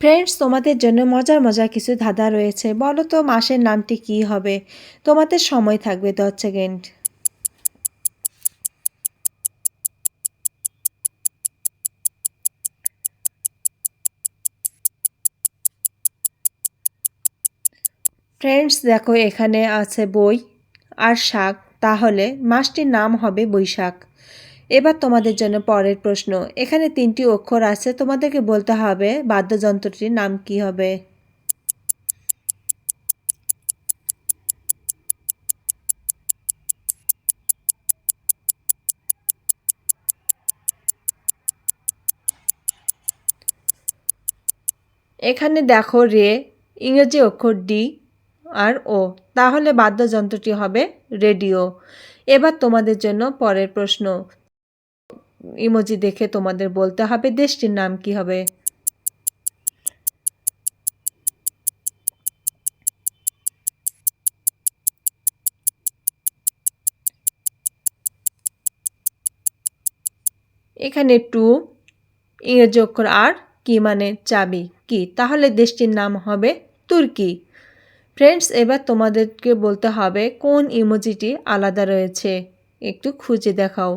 Friends তোমাদের জন্য মজার মজার কিছু ধাঁধা রয়েছে। বলো তো, মাসের নামটি কি হবে? তোমাদের সময় থাকবে দশ সেকেন্ড। ফ্রেন্ডস দেখো, এখানে আছে বই আর শাক। তাহলে মাসটির নাম হবে বৈশাখ। এবার তোমাদের জন্য পরের প্রশ্ন। এখানে তিনটি অক্ষর আছে, তোমাদেরকে বলতে হবে বাদ্যযন্ত্রটির নাম কি হবে। এখানে দেখো রে, ইংরেজি অক্ষর ডি আর ও। তাহলে বাদ্যযন্ত্রটি হবে রেডিও। এবার তোমাদের জন্য পরের প্রশ্ন। ইমোজি দেখে তোমাদের বলতে হবে দেশটির নাম কি হবে। এখানে টু ইংরেজি অক্ষর আর, কি মানে চাবি, কি? তাহলে দেশটির নাম হবে তুর্কি। ফ্রেন্ডস এবার তোমাদেরকে বলতে হবে কোন ইমোজিটি আলাদা রয়েছে। একটু খুঁজে দেখাও।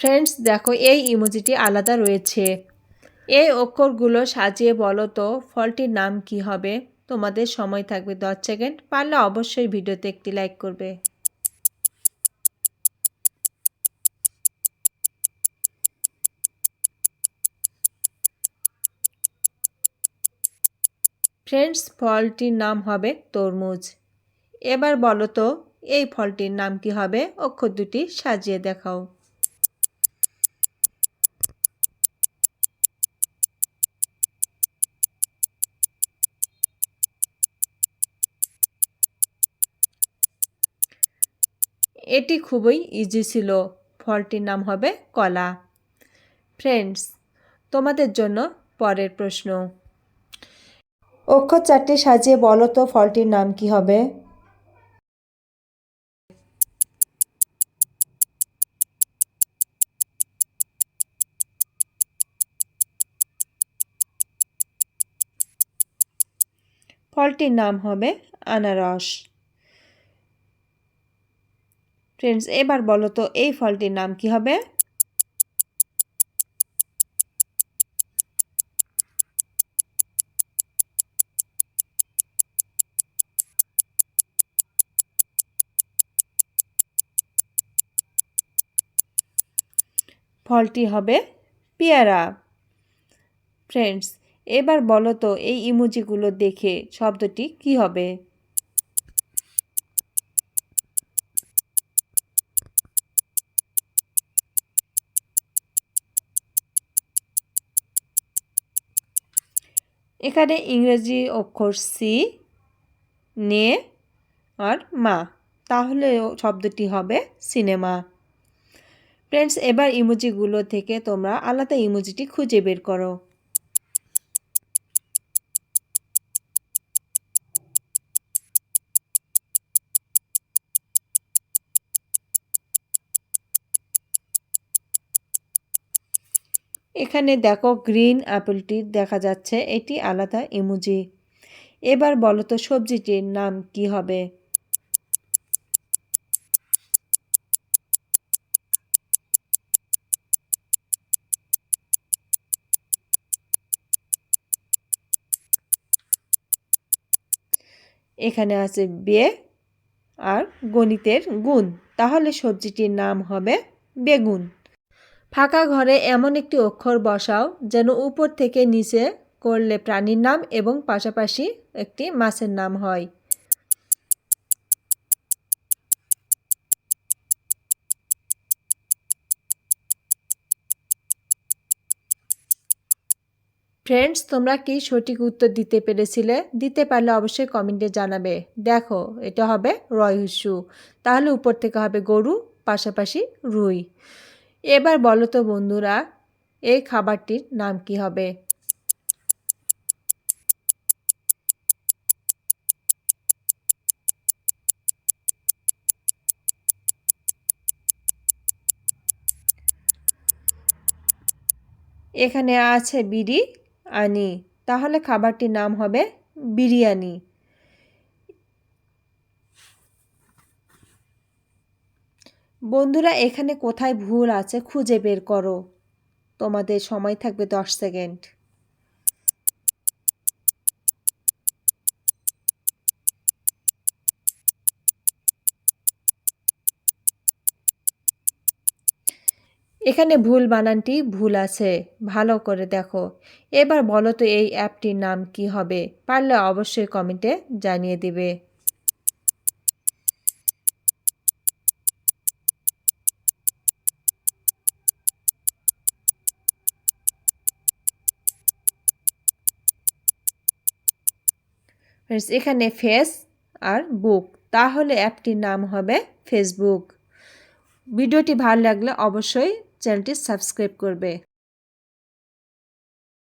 ফ্রেন্ডস দেখো, এই ইমোজিটি আলাদা রয়েছে। এই অক্ষরগুলো সাজিয়ে বলো তো, ফলটির নাম কি হবে? তোমাদের সময় থাকবে দশ সেকেন্ড, পারলে অবশ্যই ভিডিওতে একটি লাইক করবে। ফ্রেন্ডস ফলটির নাম হবে তরমুজ। এবার বলো তো, এই ফলটির নাম কি হবে? অক্ষর দুটি সাজিয়ে দেখাও। এটি খুবই ইজি ছিল। ফলটির নাম হবে কলা। ফ্রেন্ডস তোমাদের জন্য পরের প্রশ্ন। অক্ষর চারটি সাজিয়ে বলো তো ফলটির নাম কি হবে? ফলটির নাম হবে আনারস। ফ্রেন্ডস এবার বলো তো, এই ফলটির নাম কি হবে? ফলটি হবে পেয়ারা। ফ্রেন্ডস এবার বলো তো, এই ইমোজিগুলো দেখে শব্দটি কি হবে? এখানে ইংরেজি অক্ষর সি নে আর মা। তাহলে শব্দটি হবে সিনেমা। ফ্রেন্ডস এবার ইমোজিগুলো থেকে তোমরা আলাদা ইমোজিটি খুঁজে বের করো। এখানে দেখো গ্রিন অ্যাপেলটি দেখা যাচ্ছে, এটি আলাদা ইমোজি। এবার বলো তো সবজিটির নাম কি হবে? এখানে আছে বে আর গণিতের গুণ। তাহলে সবজিটির নাম হবে বেগুন। ফাঁকা ঘরে এমন একটি অক্ষর বসাও যেন উপর থেকে নিচে করলে প্রাণীর নাম এবং পাশাপাশি একটি মাছের নাম হয়। ফ্রেন্ডস তোমরা কি সঠিক উত্তর দিতে পেরেছিলে? দিতে পারলে অবশ্যই কমেন্টে জানাবে। দেখো, এটা হবে রয়সু তাহলে উপর থেকে হবে গরু, পাশাপাশি রুই। এবার বলো তো বন্ধুরা, এই খাবারটির নাম কি হবে? এখানে আছে বিড়ি আনি তাহলে খাবারটির নাম হবে বিরিয়ানি। বন্ধুরা, এখানে কোথায় ভুল আছে খুঁজে বের করো। তোমাদের সময় থাকবে দশ সেকেন্ড। এখানে ভুল বানানটি ভুল আছে, ভালো করে দেখো। এবার বলো তো এই অ্যাপটির নাম কি হবে? পারলে অবশ্যই কমেন্টে জানিয়ে দিবে। এখানে ফেস আর বুক তাহলে অ্যাপটির নাম হবে ফেসবুক ভিডিওটি ভালো লাগলে অবশ্যই চ্যানেলটি সাবস্ক্রাইব করবে।